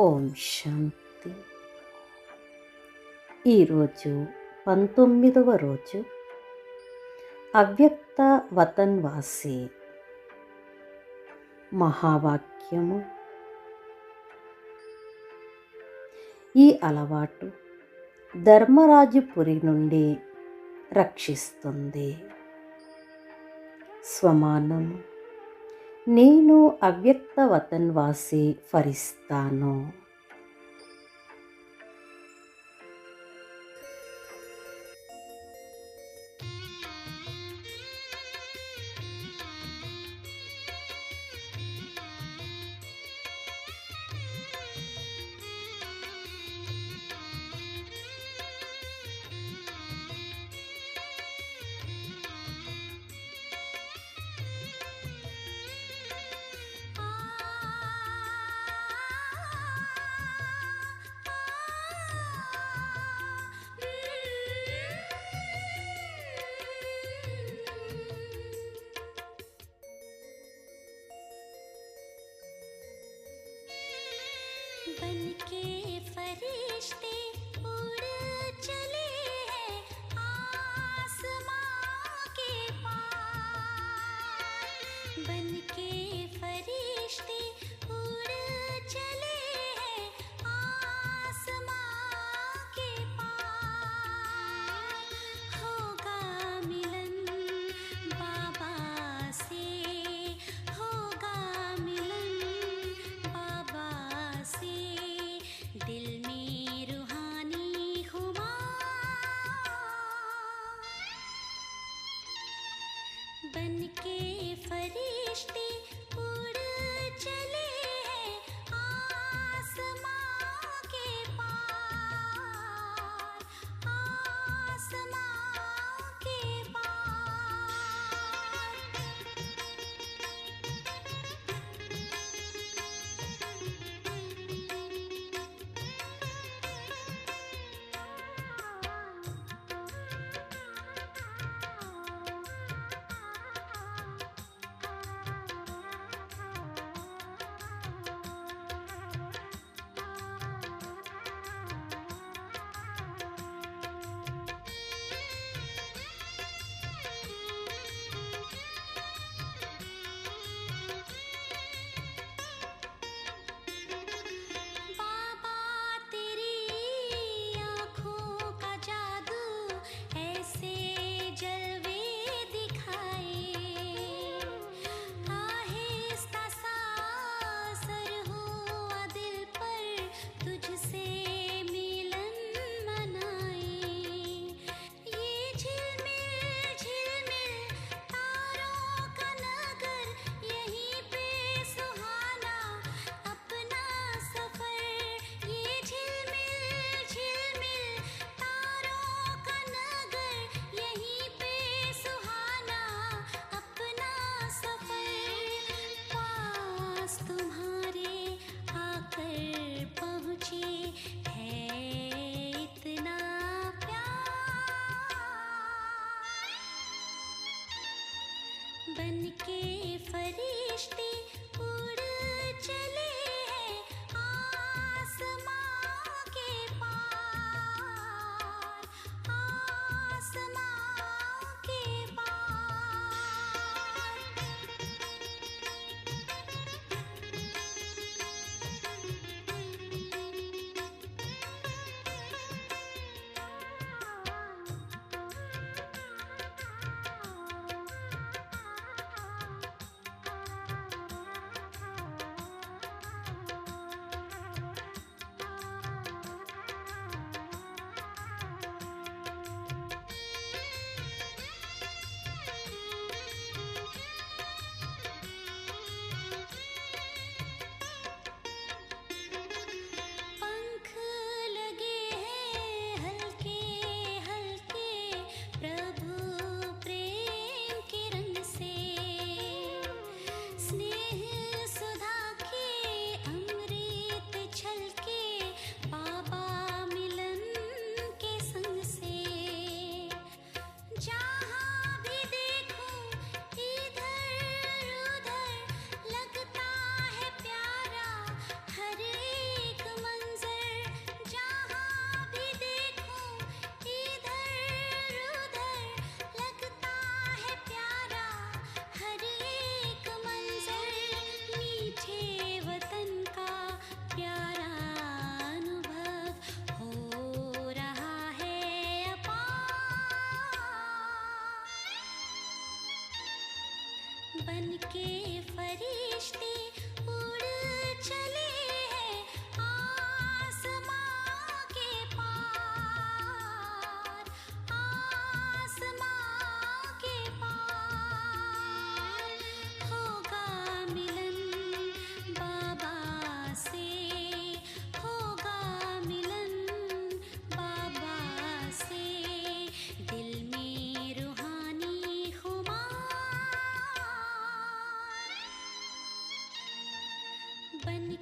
ఓం శాంతి. ఈరోజు పంతొమ్మిదవ రోజు. అవ్యక్త వతన్వాసి మహావాక్యము. ఈ అలవాటు ధర్మరాజుపురి నుండి రక్షిస్తుంది. స్వమానము. నేను అవ్యక్త వతన్వాసి ఫరిస్తాను. बन के फरिश्ते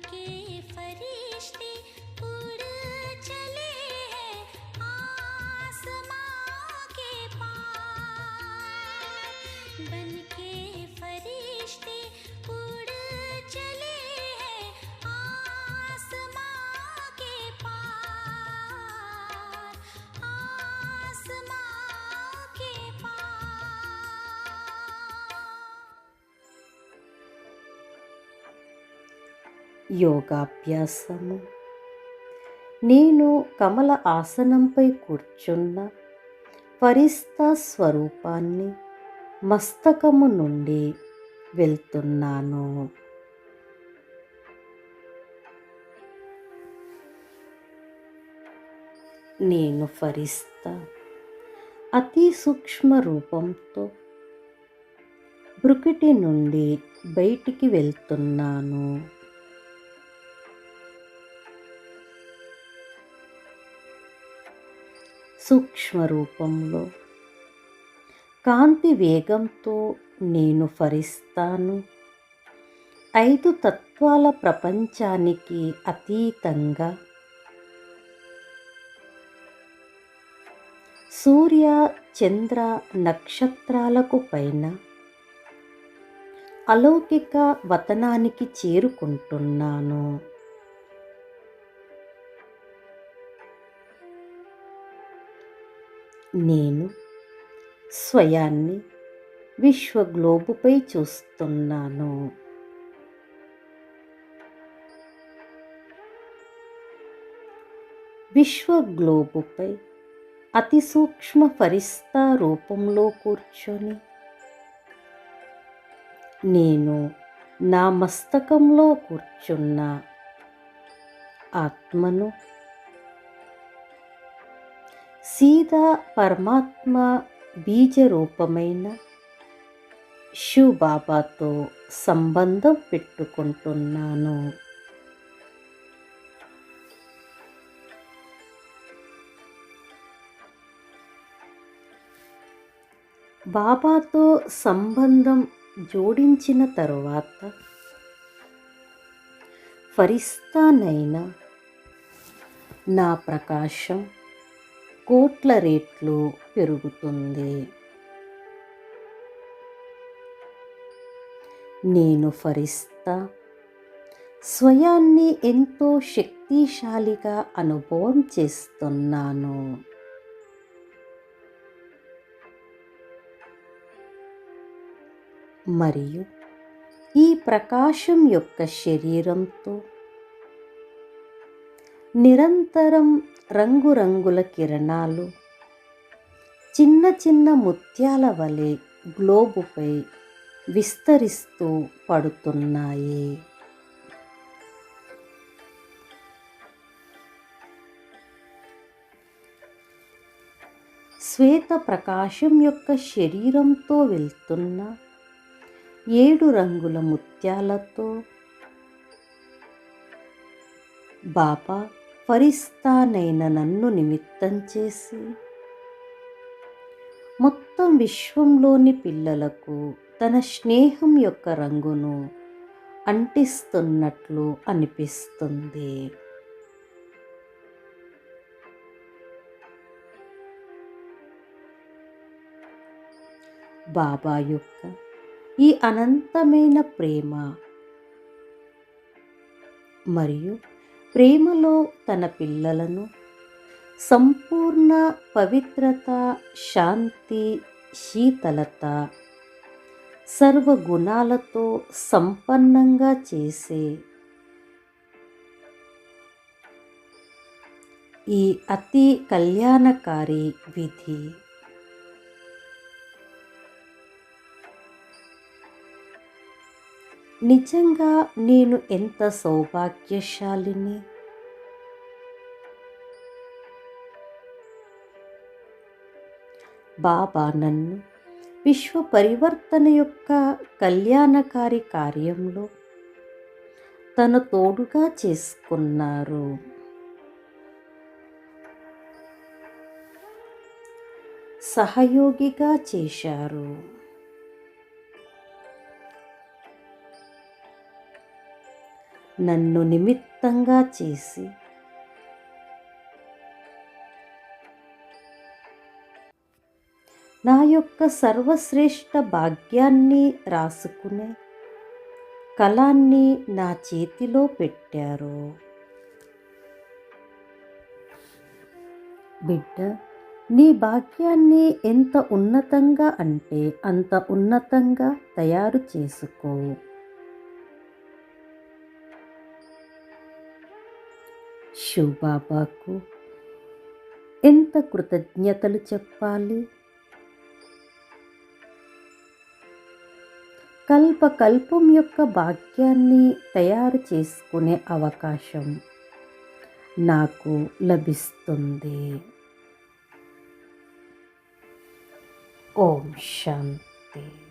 के యోగాభ్యాసము. నేను కమల ఆసనంపై కూర్చున్న ఫరిస్తా స్వరూపాన్ని మస్తకము నుండి వెళ్తున్నాను. నేను ఫరిస్తా అతి సూక్ష్మ రూపంతో బ్రుకిటి నుండి బయటికి వెళ్తున్నాను. సూక్ష్మ రూపంలో కాంతి వేగంతో నేను ఫరిస్తాను. ఐదు తత్వాల ప్రపంచానికి అతీతంగా. సూర్య చంద్ర నక్షత్రాలకు పైన అలౌకిక వతనానికి చేరుకుంటున్నాను. నేను స్వయాన్ని విశ్వ గ్లోబుపై చూస్తున్నాను. విశ్వ గ్లోబుపై అతి సూక్ష్మ ఫరిస్తా రూపంలో కూర్చొని నేను నా మస్తకంలో కూర్చున్న ఆత్మను సీదా పరమాత్మ బీజరూపమైన బాబాతో సంబంధం పెట్టుకుంటున్నాను. బాబాతో సంబంధం జోడించిన తరువాత ఫరిస్తానైనా నా ప్రకాశం కోట్ల రేట్లు పెరుగుతుంది. నేను ఫరిస్తా. స్వయాన్ని ఎంతో శక్తిశాలిగా అనుభవం చేస్తున్నాను. మరియు ఈ ప్రకాశం యొక్క శరీరంతో నిరంతరం రంగురంగుల కిరణాలు. చిన్న చిన్న ముత్యాల వలె గ్లోబుపై విస్తరిస్తూ పడుతున్నాయి. శ్వేత ప్రకాశం యొక్క శరీరంతో వెళ్తున్న ఏడు రంగుల ముత్యాలతో బాబా ఫరిస్తానైన నన్ను నిమిత్తం చేసి మొత్తం విశ్వంలోని పిల్లలకు తన స్నేహం యొక్క రంగును అంటిస్తున్నట్లు అనిపిస్తుంది. బాబా యొక్క ఈ అనంతమైన ప్రేమ మరియు ప్రేమలో తన పిల్లలను సంపూర్ణ పవిత్రత శాంతి శీతలత సర్వగుణాలతో సంపన్నంగా చేసే ఈ అతి కళ్యాణకారి విధి. నిజంగా నేను ఎంత సౌభాగ్యశాలిని? బాబా నన్ను విశ్వ పరివర్తన యొక్క కళ్యాణకారి కార్యంలో తన తోడుగా చేసుకున్నారు. సహయోగిగా చేశారు. నన్ను నిమిత్తంగా చేసి. నా యొక్క సర్వశ్రేష్ఠ భాగ్యాన్ని రాసుకునే కళాన్ని నా చేతిలో పెట్టారు. బిడ్డ నీ భాగ్యాన్ని ఎంత ఉన్నతంగా అంటే అంత ఉన్నతంగా తయారు చేసుకో. శివబాబాకు ఎంత కృతజ్ఞతలు చెప్పాలి? కల్ప కల్పం యొక్క భాగ్యాన్ని తయారు చేసుకునే అవకాశం నాకు లభిస్తుంది. ఓం శాంతి.